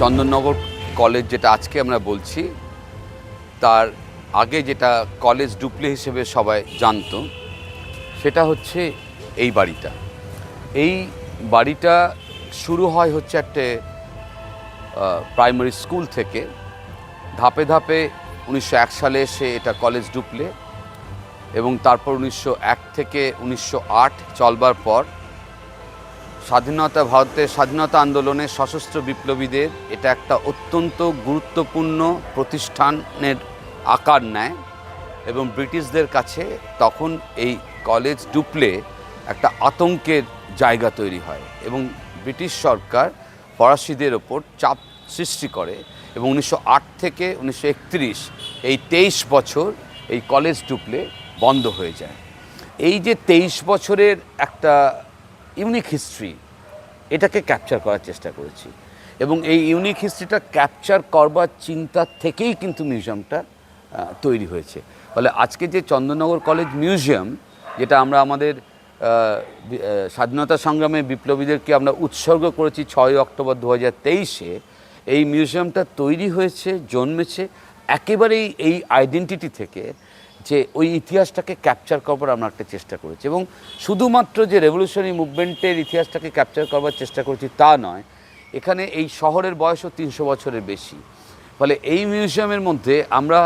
Chandannagar college যেটা আজকে আমরা বলছি, তার আগে যেটা কলেজ ডুপ্লে হিসেবে সবাই জানতো, সেটা হচ্ছে এই বাড়িটা। এই বাড়িটা শুরু হয় হচ্ছে একটা প্রাইমারি স্কুল থেকে। ধাপে ধাপে উনিশশো এক সালে এসে এটা কলেজ ডুপ্লে, এবং তারপর উনিশশো এক থেকে উনিশশো আট চলবার পর স্বাধীনতা ভারতের স্বাধীনতা আন্দোলনে সশস্ত্র বিপ্লবীদের এটা একটা অত্যন্ত গুরুত্বপূর্ণ প্রতিষ্ঠানের আকার নেয় এবং ব্রিটিশদের কাছে তখন এই কলেজ ডুপলে একটা আতঙ্কের জায়গা তৈরি হয় এবং ব্রিটিশ সরকার ফরাসিদের ওপর চাপ সৃষ্টি করে এবং উনিশশো আট থেকে উনিশশো একত্রিশ এই তেইশ বছর এই কলেজ ডুপলে বন্ধ হয়ে যায়। এই যে তেইশ বছরের একটা ইউনিক হিস্ট্রি, এটাকে ক্যাপচার করার চেষ্টা করেছি। এবং এই ইউনিক হিস্ট্রিটা ক্যাপচার করবার চিন্তা থেকেই কিন্তু মিউজিয়ামটা তৈরি হয়েছে। ফলে আজকে যে চন্দননগর কলেজ মিউজিয়াম, যেটা আমরা আমাদের স্বাধীনতা সংগ্রামে বিপ্লবীদেরকে আমরা উৎসর্গ করেছি ছয় অক্টোবর দু হাজার তেইশে, এই মিউজিয়ামটা তৈরি হয়েছে, জন্মেছে একেবারেই এই আইডেন্টিটি থেকে যে ওই ইতিহাসটাকে ক্যাপচার করবার আমরা একটা চেষ্টা করেছি। এবং শুধুমাত্র যে রেভলিউশনারি মুভমেন্টের ইতিহাসটাকে ক্যাপচার করবার চেষ্টা করেছি তা নয়, এখানে এই শহরের বয়সও তিনশো বছরের বেশি। ফলে এই মিউজিয়ামের মধ্যে আমরা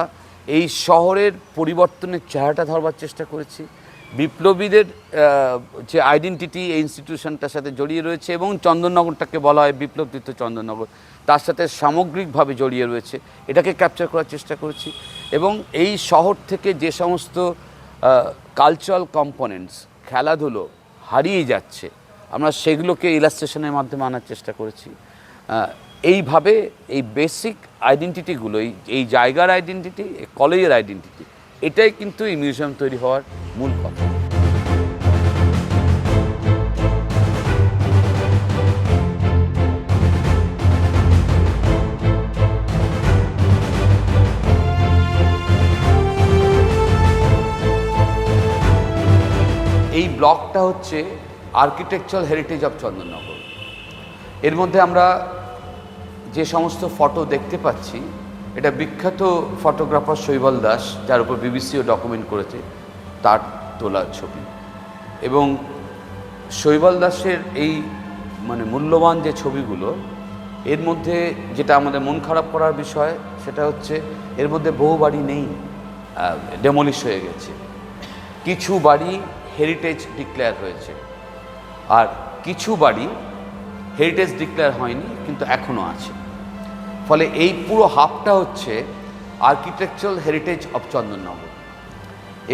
এই শহরের পরিবর্তনের চেহারাটা ধরবার চেষ্টা করেছি। বিপ্লবীদের যে আইডেন্টিটি এই ইনস্টিটিউশনটার সাথে জড়িয়ে রয়েছে এবং চন্দননগরটাকে বলা হয় বিপ্লবতীর্থ চন্দননগর। তার সাথে সামগ্রিকভাবে জড়িয়ে রয়েছে। এটাকে ক্যাপচার করার চেষ্টা করেছি এবং এই শহর থেকে যে সমস্ত কালচারাল কম্পোনেন্টস খেলাধুলো হারিয়ে যাচ্ছে, আমরা সেগুলোকে ইলাস্ট্রেশনের মাধ্যমে আনার চেষ্টা করেছি। এইভাবে এই বেসিক আইডেন্টিটিগুলো এই জায়গার আইডেন্টিটি কলেজের আইডেন্টিটি এটাই কিন্তু এই মিউজিয়াম তৈরি হওয়ার মূল কথা। এই ব্লকটা হচ্ছে আর্কিটেকচারাল হেরিটেজ অফ চন্দননগর এর মধ্যে আমরা যে সমস্ত ফটো দেখতে পাচ্ছি এটা বিখ্যাত ফটোগ্রাফার শৈবল দাস, যার উপর বিবিসিও ডকুমেন্ট করেছে, তার তোলা ছবি। এবং শৈবল দাসের এই মানে মূল্যবান যে ছবিগুলো, এর মধ্যে যেটা আমাদের মন খারাপ করার বিষয়, সেটা হচ্ছে এর মধ্যে বহু বাড়ি নেই ডেমলিশ হয়ে গেছে। কিছু বাড়ি হেরিটেজ ডিক্লেয়ার হয়েছে। আর কিছু বাড়ি হেরিটেজ ডিক্লেয়ার হয়নি, কিন্তু এখনও আছে। ফলে এই পুরো হাফটা হচ্ছে আর্কিটেকচারাল হেরিটেজ অফ চন্দননগর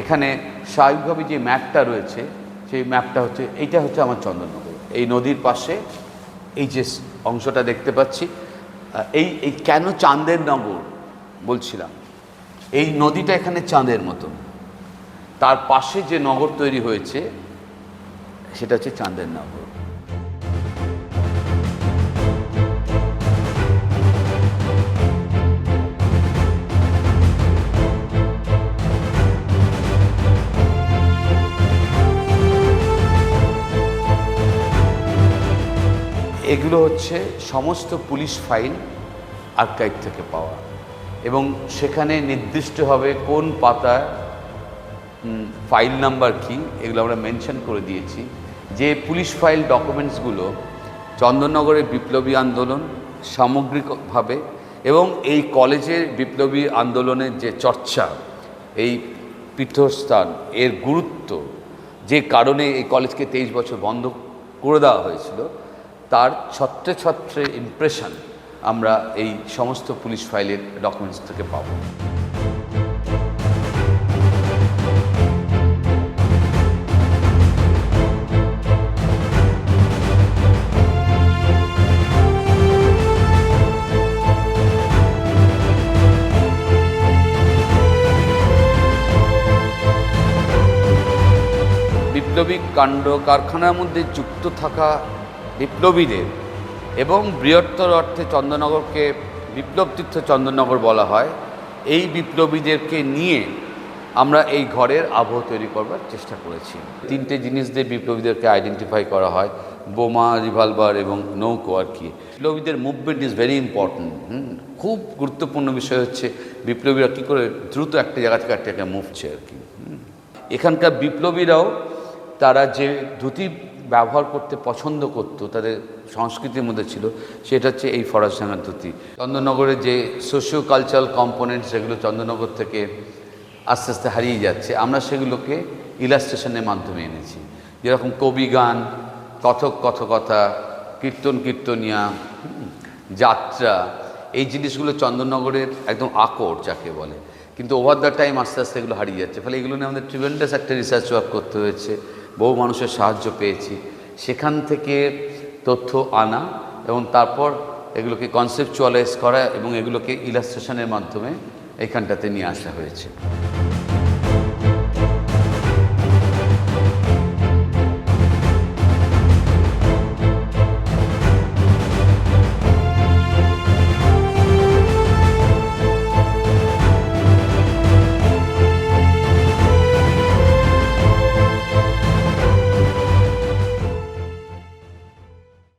এখানে স্বাভাবিকভাবে যে ম্যাপটা রয়েছে, সেই ম্যাপটা হচ্ছে, এইটা হচ্ছে আমার চন্দননগর এই নদীর পাশে, এই যে অংশটা দেখতে পাচ্ছি এই এই কেন চাঁদের নগর বলছিলাম? এই নদীটা এখানে চাঁদের মতো তার পাশে যে নগর তৈরি হয়েছে, সেটা হচ্ছে চাঁদের নগর এগুলো হচ্ছে সমস্ত পুলিশ ফাইল আর্কাইভ থেকে পাওয়া। এবং সেখানে নির্দিষ্টভাবে কোন পাতায় ফাইল নাম্বার কি, এগুলো আমরা মেনশন করে দিয়েছি। যে পুলিশ ফাইল ডকুমেন্টসগুলো চন্দননগরের বিপ্লবী আন্দোলন সামগ্রিকভাবে এবং এই কলেজের বিপ্লবী আন্দোলনের যে চর্চা, এই পীঠস্থান, এর গুরুত্ব, যে কারণে এই কলেজকে তেইশ বছর বন্ধ করে দেওয়া হয়েছিল তার ছত্রে ছত্রে ইমপ্রেশন আমরা এই সমস্ত পুলিশ ফাইলের ডকুমেন্টস থেকে পাবো। বিপ্লবী কাণ্ড কারখানার মধ্যে যুক্ত থাকা বিপ্লবীদের এবং বৃহত্তর অর্থে চন্দননগরকে বিপ্লব তীর্থ চন্দননগর বলা হয়, এই বিপ্লবীদেরকে নিয়ে আমরা এই ঘরের আবহ তৈরি করবার চেষ্টা করেছি। তিনটে জিনিস দিয়ে বিপ্লবীদেরকে আইডেন্টিফাই করা হয়, বোমা রিভলভার এবং নৌকো আর কি। বিপ্লবীদের মুভমেন্ট ইজ ভেরি ইম্পর্ট্যান্ট খুব গুরুত্বপূর্ণ বিষয় হচ্ছে বিপ্লবীরা কী করে দ্রুত একটা জায়গা থেকে একটা জায়গায় মুভছে আর কি এখানকার বিপ্লবীরাও তারা যে ধুতি ব্যবহার করতে পছন্দ করতো, তাদের সংস্কৃতির মধ্যে ছিল, সেটা হচ্ছে এই ফরাসডাঙ্গার ধুতি। চন্দননগরের যে সোশিও কালচারাল কম্পোনেন্ট সেগুলো চন্দননগর থেকে আস্তে আস্তে হারিয়ে যাচ্ছে। আমরা সেগুলোকে ইলাস্ট্রেশনের মাধ্যমে এনেছি। যেরকম কবি গান, কথক কথকথা কীর্তন কীর্তনিয়া, যাত্রা, এই জিনিসগুলো চন্দননগরের একদম আকর যাকে বলে। কিন্তু ওভার দ্য টাইম আস্তে আস্তে এগুলো হারিয়ে যাচ্ছে। ফলে এগুলো নিয়ে আমাদের ট্রিমেন্ডাস একটা রিসার্চ ওয়ার্ক করতে হয়েছে। বহু মানুষের সাহায্য পেয়েছি। সেখান থেকে তথ্য আনা এবং তারপর এগুলোকে কনসেপচুয়ালাইজ করা এবং এগুলোকে ইলাস্ট্রেশনের মাধ্যমে এখানটাতে নিয়ে আসা হয়েছে।